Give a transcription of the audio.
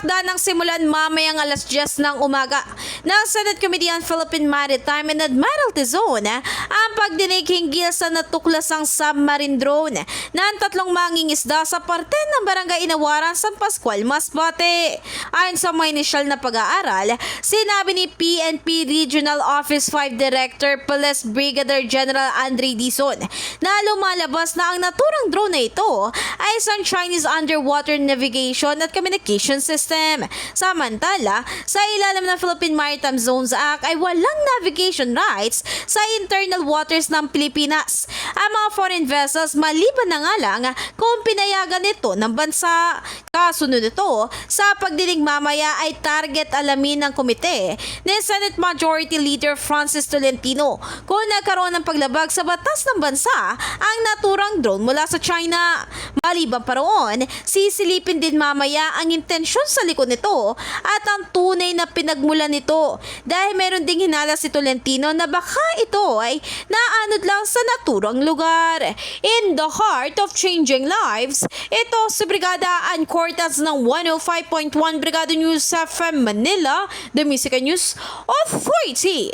Nakatakda ng simulan mamayang alas 10 ng umaga. Ng Senate Committee on Philippine Maritime and Admiralty Zone ang pagdinig hinggil sa natuklasang submarine drone ng tatlong mangingisda sa parte ng Barangay Inawaran, San Pascual, Masbate. Ayon sa mga inisyal na pag-aaral, sinabi ni PNP Regional Office 5 Director Police Brigadier General Andre Dizon na lumalabas na ang naturang drone na ito ay isang Chinese underwater navigation at communication system. Samantala, sa ilalim ng Philippine Maritime Zones Act ay walang navigation rights sa internal waters ng Pilipinas. Ang mga foreign vessels maliban na nga lang kung pinayagan nito ng bansa. Kasunod ito, sa pagdinig mamaya ay target alamin ng komite ni Senate Majority Leader Francis Tolentino kung nagkaroon ng paglabag sa batas ng bansa ang naturang drone mula sa China. Maliban pa roon, sisilipin din mamaya ang intensyon sa likod nito at ang tunay na pinagmulan nito dahil meron ding hinala si Tolentino na baka ito ay naanod lang sa naturang lugar. In the heart of changing lives, ito si Brigada Ann Cortez ng 105.1 Brigada News FM Manila, the Music News Authority.